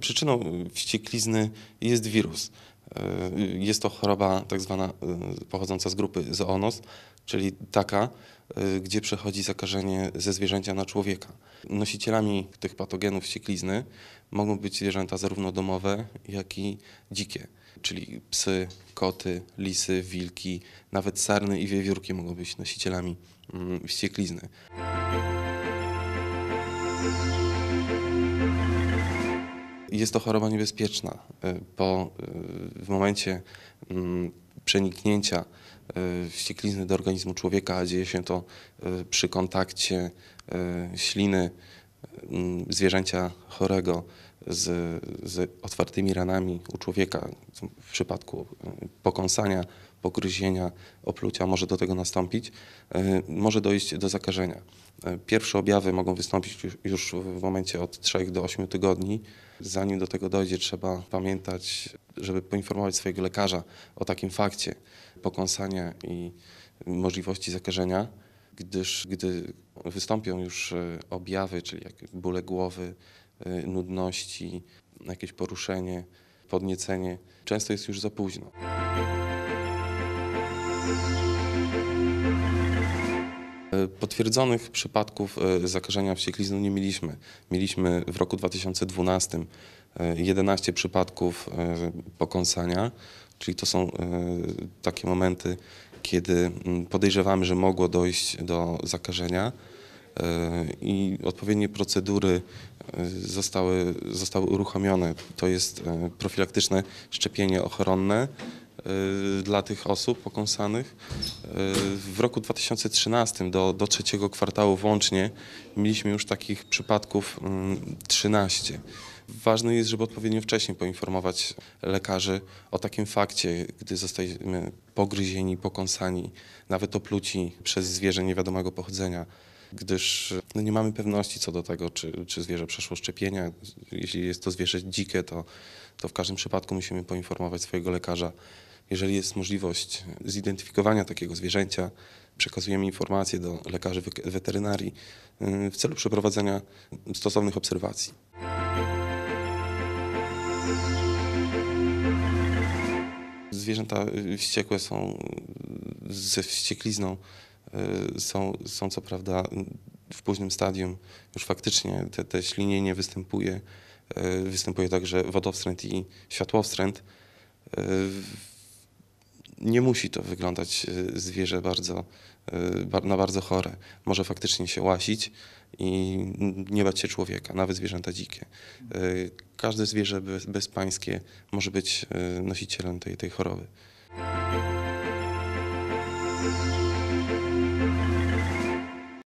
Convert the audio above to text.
Przyczyną wścieklizny jest wirus. E, Jest to choroba tak zwana e, pochodząca z grupy zoonos, czyli taka, e, gdzie przechodzi zakażenie ze zwierzęcia na człowieka. Nosicielami tych patogenów wścieklizny mogą być zwierzęta zarówno domowe, jak i dzikie, czyli psy, koty, lisy, wilki, nawet sarny i wiewiórki mogą być nosicielami mm, wścieklizny. Jest to choroba niebezpieczna. Y, Po, y, w momencie mm, przeniknięcia y, wścieklizny do organizmu człowieka, a dzieje się to przy kontakcie śliny mm, zwierzęcia chorego z, z otwartymi ranami u człowieka, w przypadku y, pokąsania, pogryzienia, oplucia może do tego nastąpić, y, może dojść do zakażenia. Y, Pierwsze objawy mogą wystąpić już- w momencie od 3 do 8 tygodni. Zanim do tego dojdzie, trzeba pamiętać, żeby poinformować swojego lekarza o takim fakcie pokąsania i możliwości zakażenia, gdyż gdy wystąpią już e, objawy, czyli jak bóle głowy, e, nudności, jakieś poruszenie, podniecenie, często jest już za późno. E, Potwierdzonych przypadków e, zakażenia wścieklizną nie mieliśmy. Mieliśmy w roku 2012 e, 11 przypadków pokąsania, czyli to są takie momenty, kiedy mm, podejrzewamy, że mogło dojść do zakażenia i odpowiednie procedury zostały, zostały uruchomione. To jest e, profilaktyczne szczepienie ochronne e, dla tych osób pokąsanych. E, W roku 2013 do, do trzeciego kwartału włącznie mieliśmy już takich przypadków mm, 13. Ważne jest, żeby odpowiednio wcześniej poinformować lekarzy o takim fakcie, gdy zostajemy pogryzieni, pokąsani, nawet opluci przez zwierzę niewiadomego pochodzenia, gdyż no, nie mamy pewności co do tego, czy, czy zwierzę przeszło szczepienia. Jeśli jest to zwierzę dzikie, to, to w każdym przypadku musimy poinformować swojego lekarza. Jeżeli jest możliwość zidentyfikowania takiego zwierzęcia, przekazujemy informacje do lekarzy weterynarii y, w celu przeprowadzenia stosownych obserwacji. Zwierzęta y, wściekłe są y, ze wścieklizną, są, są co prawda y, w późnym stadium, już faktycznie te, te ślinienie występuje, y, występuje także wodowstręt i światłowstręt. Y, Nie musi to wyglądać y, zwierzę bardzo, y, ba- na bardzo chore. Może faktycznie się łasić i nie bać się człowieka, nawet zwierzęta dzikie. Y, Każde zwierzę bez, bezpańskie może być y, nosicielem tej, tej choroby.